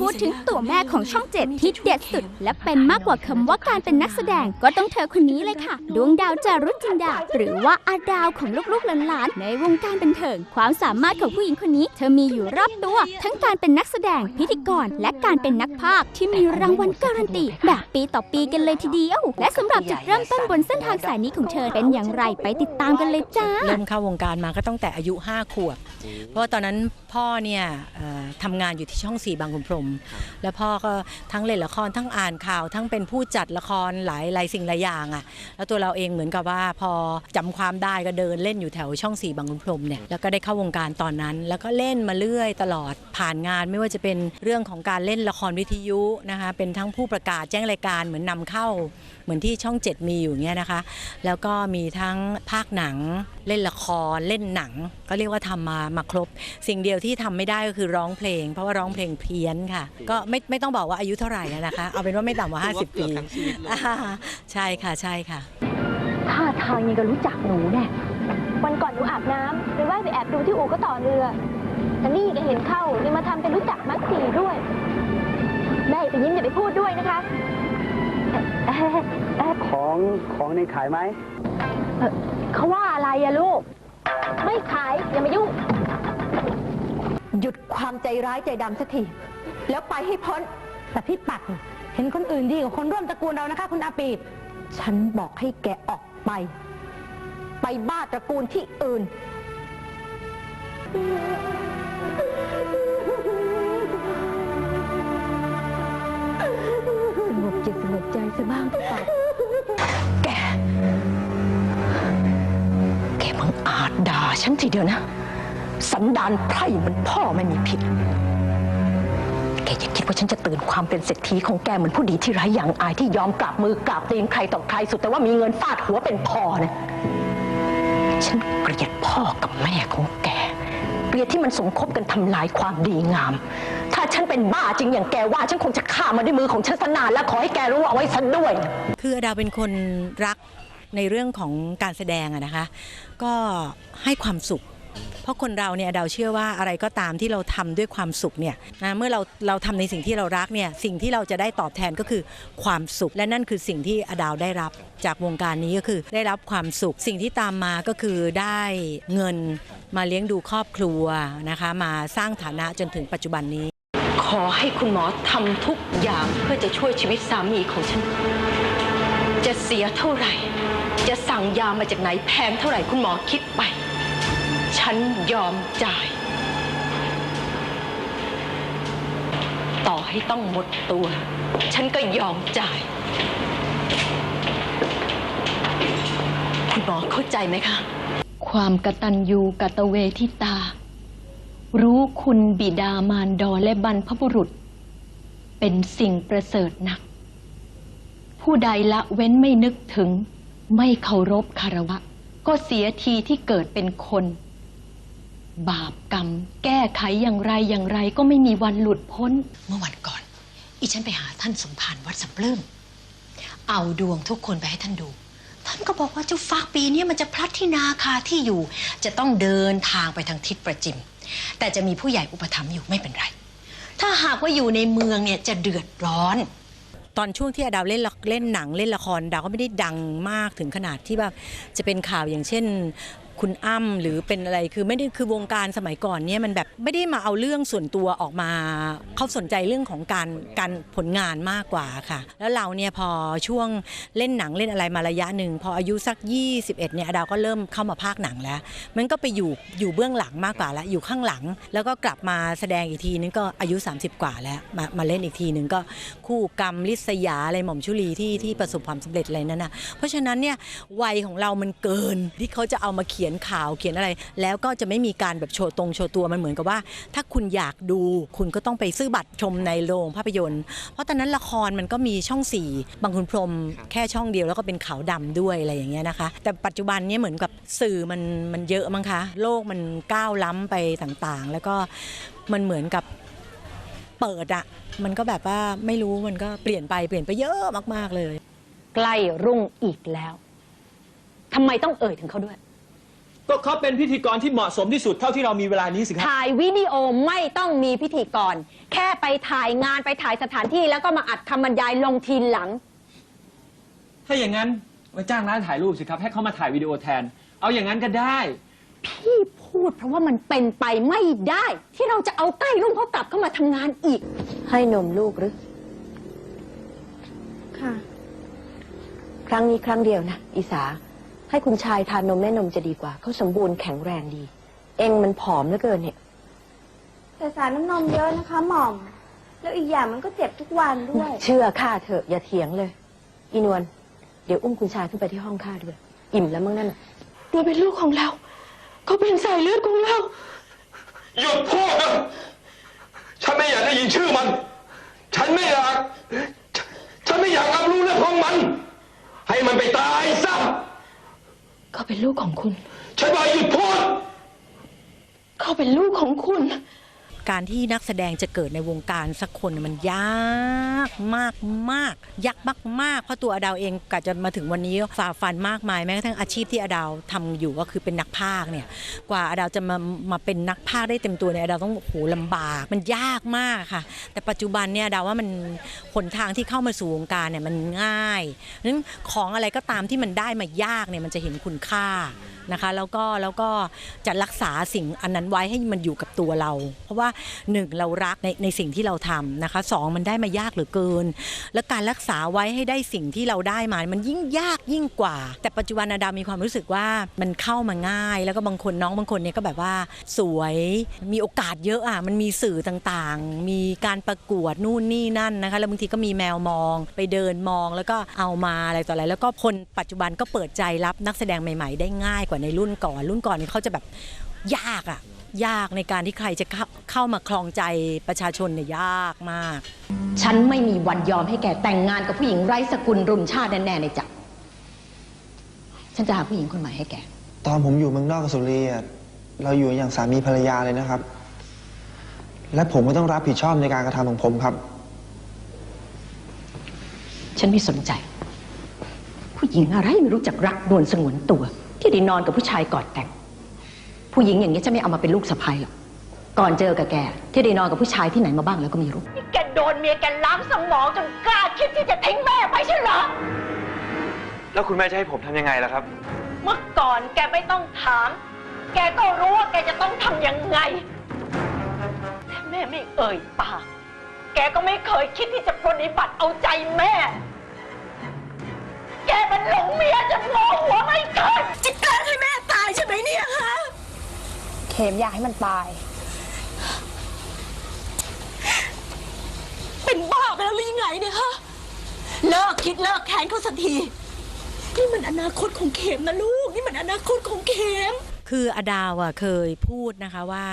พูดถึงตัวแม่ของช่องเจ็ดที่เด็ดสุด และเป็นมากกว่าคำว่าการเป็นนักแสดงก็ต้องเธอคนนี้เลยค่ะ ดวงดาวจารุจินดา หรือว่าอาดาวของลูกๆหลานๆในวงการบันเทิง ความสามารถของผู้หญิงคนนี้ เธอมีอยู่รอบตัว ทั้งการเป็นนักแสดงพิธีกรและการเป็นนักพากย์ที่มีรางวัลการันตีแบบปีต่อปีกันเลยทีเดียว และสำหรับจุดเริ่มต้นบนเส้นทางสายนี้ของเธอเป็นอย่างไรไปติดตามกันเลยจ้าเริ่มเข้าวงการมาก็ตั้งแต่อายุ5ขวบเพราะตอนนั้นพ่อเนี่ยทำงานอยู่ที่ช่องสีบางขุนพรหมแล้วพ่อก็ทั้งเล่นละครทั้งอ่านข่าว ทั้งเป็นผู้จัดละครหลายหลายสิ่งหลายอย่างอะ แล้วตัวเราเองเหมือนกับว่าพอจำความได้ก็เดินเล่นอยู่แถวช่องสีบางขุนพรมเนี่ยแล้วก็ได้เข้าวงการตอนนั้น แล้วก็เล่นมาเรื่อยตลอดผ่านงานไม่ว่าจะเป็นเรื่องของการเล่นละครวิทยุนะคะเป็นทั้งผู้ประกาศแจ้งรายการเหมือนนำเข้าเหมือนที่ช่อง 7 มีอยู่เงี้ยนะคะ แล้วก็มีทั้งภาคหนังเล่นละครเล่นหนัง ก็เรียกว่าทำมามาครบ สิ่งเดียวที่ทำไม่ได้ก็คือร้องเพลง เพราะว่าร้องเพลงเพี้ยนค่ะก็ไม่ไม่ต้องบอกว่าอายุเท่าไหร่อะนะคะ เอาเป็นว่าไม่ต่ำกว่า 50 ปีอ่าใช่ค่ะใช่ค่ะท่าทางยังก็รู้จักหนูแน่วันก่อนหนูอาบน้ำเลยว่ายไปแอบดูที่อู่ก็ต่อเรือแต่นี่ก็เห็นเข้ายังมาทำเป็นรู้จักมักสีด้วยแม่อย่าไปยิ้มอย่าไปพูดด้วยนะคะเอ่อเอ่อเอ่อของของในขายไหมเอ่อเขาว่าอะไรอะลูก ไม่ขายอย่ามายุ่ง หยุดความใจร้ายใจดำสักทีแล้วไปให้พ้นแต่พี่ปัดเห็นคนอื่นดีกว่าคนร่วมตระกูลเรานะคะ คุณอาปีบฉันบอกให้แกออกไป ไปบ้าตระกูลที่อื่น สงบจิตสงบใจซะบ้างพี่ปัดแก แกมังอาจด่าฉันทีเดียวนะ สันดานไพร่เหมือนพ่อไม่มีผิด แกอย่าคิดว่าฉันจะตื่นความเป็นเศรษฐีของแกเหมือนผู้ดีที่ไร้อย่างอายที่ยอมกราบมือกราบตีนใครต่อใครสุดแต่ว่ามีเงินฟาดหัวเป็นพอนะ ฉันเกลียดพ่อกับแม่ของแก เกลียดที่มันสมคบกันทำลายความดีงาม ถ้าฉันเป็นบ้าจริงอย่างแกว่า ฉันคงจะฆ่ามันด้วยมือของฉันสนานและขอให้แกรู้เอาไว้ซะด้วย คืออดาวเป็นคนรักในเรื่องของการแสดงอะนะคะ ก็ให้ความสุข เพราะคนเราเนี่ยดาวเชื่อว่าอะไรก็ตามที่เราทำด้วยความสุขเนี่ยนะเมื่อเราเราทำในสิ่งที่เรารักเนี่ยสิ่งที่เราจะได้ตอบแทนก็คือความสุข และนั่นคือสิ่งที่อดาวได้รับจากวงการนี้ก็คือได้รับความสุข สิ่งที่ตามมาก็คือได้เงินมาเลี้ยงดูครอบครัวนะคะมาสร้างฐานะจนถึงปัจจุบันนี้ ขอให้คุณหมอทำทุกอย่างเพื่อจะช่วยชีวิตสามีของฉัน จะเสียเท่าไหร่ จะสั่งยามาจากไหนแพงเท่าไหร่คุณหมอคิดไป ฉันยอมจ่าย ต่อให้ต้องหมดตัว ฉันก็ยอมจ่าย คุณหมอเข้าใจไหมคะ ความกตัญญูกตเวทิตา รู้คุณบิดามารดรและบรรพบุรุษ เป็นสิ่งประเสริฐนัก ผู้ใดละเว้นไม่นึกถึง ไม่เคารพคารวะก็เสียทีที่เกิดเป็นคน บาปกรรม แก้ไขอย่างไรอย่างไรก็ไม่มีวันหลุดพ้น เมื่อวันก่อน อีฉันไปหาท่านสมภารวัดสัมปลื้มเอาดวงทุกคนไปให้ท่านดู ท่านก็บอกว่าเจ้าฟากปีนี้มันจะพลัดที่นาคาที่อยู่ จะต้องเดินทางไปทางทิศประจิม แต่จะมีผู้ใหญ่อุปถัมภ์อยู่ไม่เป็นไร ถ้าหากว่าอยู่ในเมืองเนี่ยจะเดือดร้อนตอนช่วงที่ดาวเล่นละเล่นหนังเล่นละครดาวก็ไม่ได้ดังมากถึงขนาดที่แบบจะเป็นข่าวอย่างเช่น คุณอ้ำหรือเป็นอะไรคือไม่ได้คือวงการสมัยก่อนเนี่ยมันแบบไม่ได้มาเอาเรื่องส่วนตัวออกมาเขาสนใจเรื่องของการการผลงานมากกว่าค่ะ แล้วเราเนี่ยพอช่วงเล่นหนังเล่นอะไรมาระยะหนึ่งพออายุสัก 21เนี่ยดาวก็เริ่มเข้ามาภาคหนังแล้ว มันก็ไปอยู่อยู่เบื้องหลังมากกว่าแล้วอยู่ข้างหลัง แล้วก็กลับมาแสดงอีกทีนึงก็อายุ 30 กว่าแล้วมามาเล่นอีกทีนึงก็คู่กรรมลิษยาอะไรหม่อมชุลีที่ที่ประสบความสำเร็จอะไรนั่นนะเพราะฉะนั้นเนี่ยวัยของเรามันเกินที่เขาจะเอามาเขียนข่าวเขียนอะไร แล้วก็จะไม่มีการแบบโชว์ตรงโชว์ตัวมันเหมือนกับว่า ถ้าคุณอยากดูคุณก็ต้องไปซื้อบัตรชมในโรงภาพยนตร์ เพราะตอนนั้นละครมันก็มีช่องสี่บางคุณพรมแค่ช่องเดียวแล้วก็เป็นขาวดำด้วยอะไรอย่างเงี้ยนะคะ แต่ปัจจุบันเนี้เหมือนกับสื่อมันมันเยอะมั้งคะ โลกมันก้าวล้ำไปต่างๆ แล้วก็มันเหมือนกับเปิดอะมันก็แบบว่าไม่รู้มันก็เปลี่ยนไปเปลี่ยนไปเยอะมากๆเลย ใกล้รุ่งอีกแล้วทำไมต้องเอ่ยถึงเขาด้วย ก็เขาเป็นพิธีกรที่เหมาะสมที่สุดเท่าที่เรามีเวลานี้สิครับ ถ่ายวิดีโอไม่ต้องมีพิธีกร แค่ไปถ่ายงานไปถ่ายสถานที่แล้วก็มาอัดคำบรรยายลงทีหลัง ถ้าอย่างนั้นมาจ้างร้านถ่ายรูปสิครับ ให้เขามาถ่ายวิดีโอแทน เอาอย่างนั้นก็ได้ พี่พูดเพราะว่ามันเป็นไปไม่ได้ ที่เราจะเอาใกล้ลุงเขากลับเข้ามาทำงานอีก ให้นมลูกหรือ ค่ะ ครั้งนี้ครั้งเดียวนะ อีสา ให้คุณชายทานนมแม่นมจะดีกว่า เขาสมบูรณ์แข็งแรงดี เองมันผอมเหลือเกินเนี่ย แต่สารน้ำนมเยอะนะคะ หม่อม แล้วอีกอย่างมันก็เจ็บทุกวันด้วย เชื่อข้าเถอะอย่าเถียงเลย อีนวลเดี๋ยวอุ้มคุณชายขึ้นไปที่ห้องข้าด้วย อิ่มแล้วมั้งนั่นน่ะเราเป็นลูกของเรา เขาเป็นสายเลือดของเรา หยุดพูดนะฉันไม่อยากได้ยินชื่อมัน ฉันไม่อยาก ฉันไม่อยากรับรู้เรื่องของมัน ให้มันไปตายซะ เขาเป็นลูกของคุณ ฉันบอกให้หยุดพูด เขาเป็นลูกของคุณ การที่นักแสดงจะเกิดในวงการสักคนมันยากมากมากยากมากมากเพราะตัวอดาวเองกะจะมาถึงวันนี้ฝ่าฟันมากมายแม้กระทั่งอาชีพที่อดาวทำอยู่ก็คือเป็นนักพากเนี่ยกว่าอดาวจะมามาเป็นนักพากได้เต็มตัวเนี่ยอดาวต้องโหลำบาก มันยากมากค่ะ แต่ปัจจุบันเนี่ยอดาวว่ามันหนทางที่เข้ามาสู่วงการเนี่ยมันง่ายนั้นของอะไรก็ตามที่มันได้มายากเนี่ยมันจะเห็นคุณค่า นะคะแล้วก็แล้วก็จะรักษาสิ่งอันนั้นไว้ให้มันอยู่กับตัวเรา เพราะว่าหนึ่งเรารักในในสิ่งที่เราทำนะคะสองมันได้มายากเหลือเกิน แล้วการรักษาไว้ให้ได้สิ่งที่เราได้มา มันยิ่งยากยิ่งกว่า แต่ปัจจุบันอาดามีความรู้สึกว่ามันเข้ามาง่าย แล้วก็บางคนน้องบางคนเนี่ยก็แบบว่าสวยมีโอกาสเยอะอะมันมีสื่อต่างๆ มีการประกวดนู่นนี่นั่นนะคะแล้วบางทีก็มีแมวมอง ไปเดินมองแล้วก็เอามาอะไรต่ออะไรแล้วก็คนปัจจุบันก็เปิดใจรับนักแสดงใหม่ ๆ ได้ง่ายกว่าในรุ่นก่อน รุ่นก่อนนี่เขาจะแบบยากอะยากในการที่ใครจะเข้าเข้ามาคลองใจประชาชนเนี่ยยากมาก ฉันไม่มีวันยอมให้แกแต่งงานกับผู้หญิงไร้สกุลรุนชาติแน่ๆในจักรฉันจะหาผู้หญิงคนใหม่ให้แก ตอนผมอยู่เมืองนอกกับสุรีอะเราอยู่อย่างสามีภรรยาเลยนะครับ และผมก็ต้องรับผิดชอบในการกระทำของผมครับ ฉันไม่สนใจ ผู้หญิงอะไรไม่รู้จักรักนวลสงวนตัว ที่ได้นอนกับผู้ชายกอดแต่ง ผู้หญิงอย่างนี้ฉันไม่เอามาเป็นลูกสะใภ้หรอก ก่อนเจอกับแก ที่ได้นอนกับผู้ชายที่ไหนมาบ้างแล้วก็ไม่รู้แกโดนเมียแกล้างสมองจนกล้าคิดที่จะทิ้งแม่ไปใช่เหรอ แล้วคุณแม่จะให้ผมทำยังไงล่ะครับ เมื่อก่อนแกไม่ต้องถาม แกก็รู้ว่าแกจะต้องทำยังไง แต่แม่ไม่เอ่ยปาก แกก็ไม่เคยคิดที่จะปฏิบัติเอาใจแม่ แกมันหลงเมียจนงอหัวไม่ขึ้นจะแกล้งให้แม่ตายใช่ไหมเนี่ยฮะเข็มอยากให้มันตาย เป็นบ้าไปแล้วหรือยังไงเนี่ยฮะเลิกคิดเลิกแค้นเขาสักทีนี่มันอนาคตของเข็มนะลูก นี่มันอนาคตของเข็ม คืออดาวอะเคยพูดนะคะว่า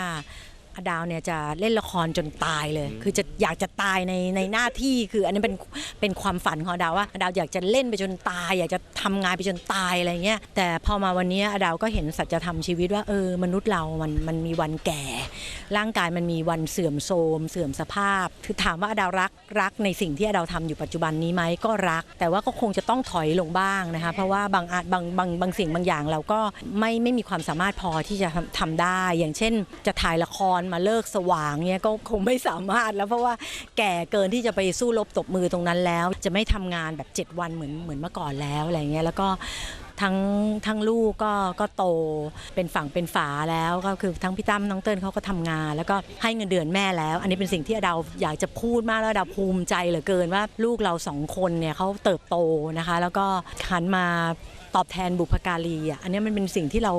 อดาวเนี่ยจะเล่นละครจนตายเลย คือจะอยากจะตายในในหน้าที่คืออันนี้เป็นเป็นความฝันของอดาวว่าอดาวอยากจะเล่นไปจนตาย อยากจะทำงานไปจนตายอะไรเงี้ยแต่พอมาวันนี้อดาวก็เห็นสัจธรรมชีวิตว่าเออมนุษย์เรามันมันมีวันแก่ ร่างกายมันมีวันเสื่อมโทรมเสื่อมสภาพ คือถามว่าอดาวรักรักในสิ่งที่อดาวทำอยู่ปัจจุบันนี้ไหมก็รัก แต่ว่าก็คงจะต้องถอยลงบ้างนะคะเพราะว่าบางอาจบางบางบางสิ่งบางอย่างเราก็ไม่ไม่มีความสามารถพอที่จะทำทำได้ อย่างเช่น จะถ่ายละครมาเลิกสว่างเนี่ยก็คงไม่สามารถแล้วเพราะว่าแก่เกินที่จะไปสู้รบตบมือตรงนั้นแล้ว จะไม่ทำงานแบบ 7 วันเหมือนเหมือนเมื่อก่อนแล้วอะไรเงี้ยแล้วก็ทั้งทั้งลูกก็ก็โตเป็นฝั่งเป็นฝาแล้วก็คือทั้งพี่ตั้มน้องเติ้ลเขาก็ทำงาน แล้วก็ให้เงินเดือนแม่แล้ว อันนี้เป็นสิ่งที่อดาวอยากจะพูดมากแล้วอดาวภูมิใจเหลือเกินว่าลูกเราสองคนเนี่ยเขาเติบโตนะคะ แล้วก็หันมา ตอบแทนบุพการีอะอันนี้มันเป็นสิ่งที่เรา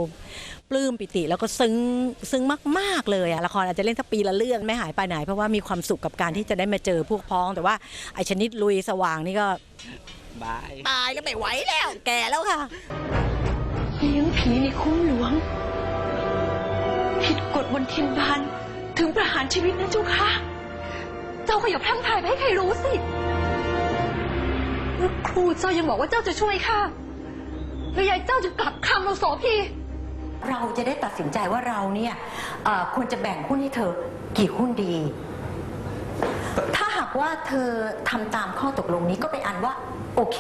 ปลื้มปิติ แล้วก็ซึ้งซึ้งมาก ๆ เลยอะละครอาจจะเล่นสักปีละเรื่องไม่หายไปไหน เพราะว่ามีความสุขกับการที่จะได้มาเจอพวกพ้อง แต่ว่าไอชนิดลุยสว่างนี่ก็บายตายแล้วไม่ไหวแล้ว แก่แล้วค่ะเลี้ยงผีในคุ้มหลวง ผิดกฎบนเทียนบานถึงประหารชีวิตนะเจ้าค่ะ เจ้าก็อย่าพลั่งพรายไปให้ใครรู้สิเมื่อครูเจ้ายังบอกว่าเจ้าจะช่วยข้า แล้วยายเจ้าจะกลับคำเราโสพีเราจะได้ตัดสินใจว่าเราเนี่ยเอ่อควรจะแบ่งหุ้นให้เธอกี่หุ้นดี ถ้าหากว่าเธอทำตามข้อตกลงนี้ก็เป็นอันว่า โอเค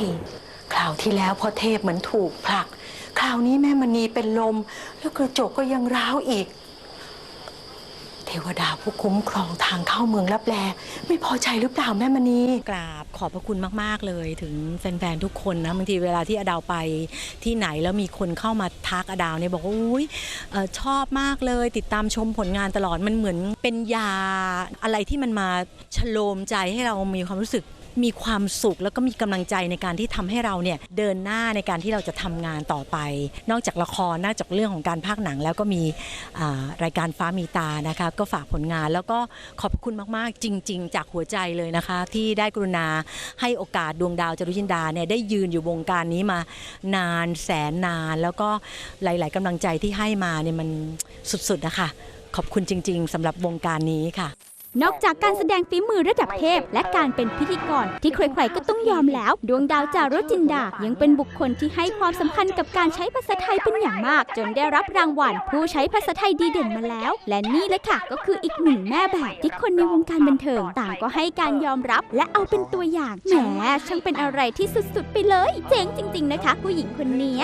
คราวที่แล้วพ่อเทพเหมือนถูกผลัก คราวนี้แม่มณีเป็นลม แล้วกระจกก็ยังร้าวอีก เทวดาผู้คุ้มครองทางเข้าเมืองรับแล ไม่พอใจหรือเปล่าแม่มณีกราบขอบพระคุณมาก ๆ เลยถึงแฟน ๆ ทุกคนนะบางทีเวลาที่อดาวไปที่ไหนแล้วมีคนเข้ามาทักอดาวเนี่ยบอกว่าอุ้ยออชอบมากเลย ติดตามชมผลงานตลอดมันเหมือนเป็นยาอะไรที่มันมาชโลมใจให้เรามีความรู้สึก มีความสุขแล้วก็มีกำลังใจในการที่ทำให้เราเนี่ยเดินหน้าในการที่เราจะทำงานต่อไป นอกจากละครนอกจากเรื่องของการพากย์หนังแล้วก็มีรายการฟ้ามีตานะคะก็ฝากผลงานแล้วก็ขอบคุณมากๆ จริง ๆ จากหัวใจเลยนะคะ ที่ได้กรุณาให้โอกาสดวงดาวจรุจินดาเนี่ยได้ยืนอยู่วงการนี้มานานแสนนาน แล้วก็หลาย ๆกำลังใจที่ให้มาเนี่ยมันสุดๆนะคะขอบคุณจริง ๆสำหรับวงการนี้ค่ะ นอกจากการแสดงฝีมือระดับเทพ และการเป็นพิธีกรที่ใครๆก็ต้องยอมแล้ว ดวงดาวจารุจินดา ยังเป็นบุคคลที่ให้ความสำคัญกับการใช้ภาษาไทยเป็นอย่างมาก จนได้รับรางวัล ผู้ใช้ภาษาไทยดีเด่นมาแล้ว และนี่แหละค่ะ ก็คืออีกหนึ่งแม่แบบที่คนในวงการบันเทิงต่างก็ให้การยอมรับ และเอาเป็นตัวอย่างแหมช่างเป็นอะไรที่สุดๆไปเลย เจ๋งจริง ๆ นะคะ ผู้หญิงคนนี้